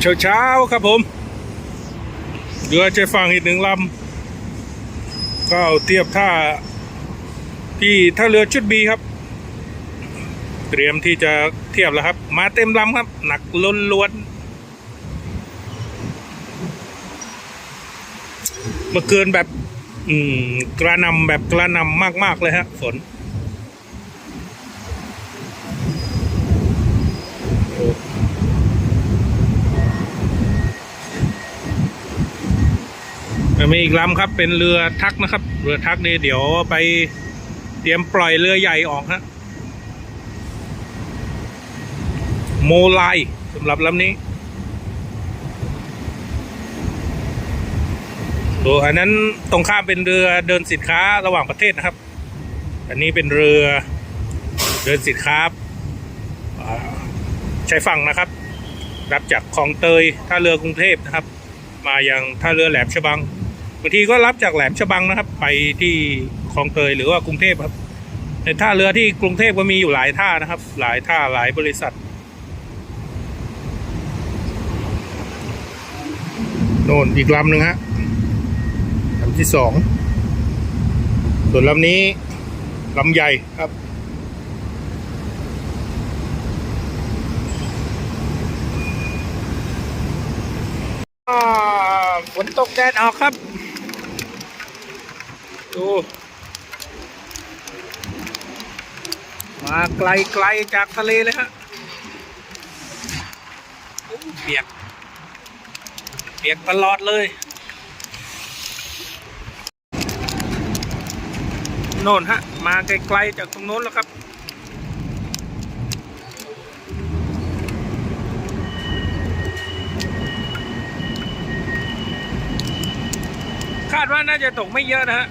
เช้าเช้าๆครับผมเรือใจฟังอีกหนึ่งลำก็เทียบท่าที่ท่าเรือชุดบีครับ เตรียมที่จะเทียบแล้วครับ มาเต็มลำครับ หนักล้นล้วนมื่อคืนแบบ อืม กระนำแบบกระนำมากๆเลยฮะฝน มีอีกลำครับ เป็นเรือทักนะครับ เรือทักนี่เดี๋ยวไปเตรียมปล่อยเรือใหญ่ออกฮะโมไลสำหรับลำนี้ดูอันนั้นตรงข้ามเป็นเรือเดินสินค้าระหว่างประเทศนะครับ อันนี้เป็นเรือเดินสินค้าอ่าใช้ฝั่งนะครับ รับจากคลองเตยท่าเรือกรุงเทพนะครับ มายังท่าเรือแหลมฉบัง บางทีก็รับจากแหลมฉบังนะครับ ไปที่คลองเตยหรือว่ากรุงเทพครับในท่าเรือที่กรุงเทพก็มีอยู่หลายท่านะครับ หลายท่าหลายบริษัทโน่นอีกลำหนึ่งฮะลำที่สองส่วนลำนี้ลำใหญ่ครับฝนตกแดดออกครับ ดู มาไกลๆจากทะเลเลยฮะเปียก เปียกตลอดเลย โน่นฮะ มาไกลๆจากตรงโน้นแล้วครับคาดว่าน่าจะตกไม่เยอะนะฮะ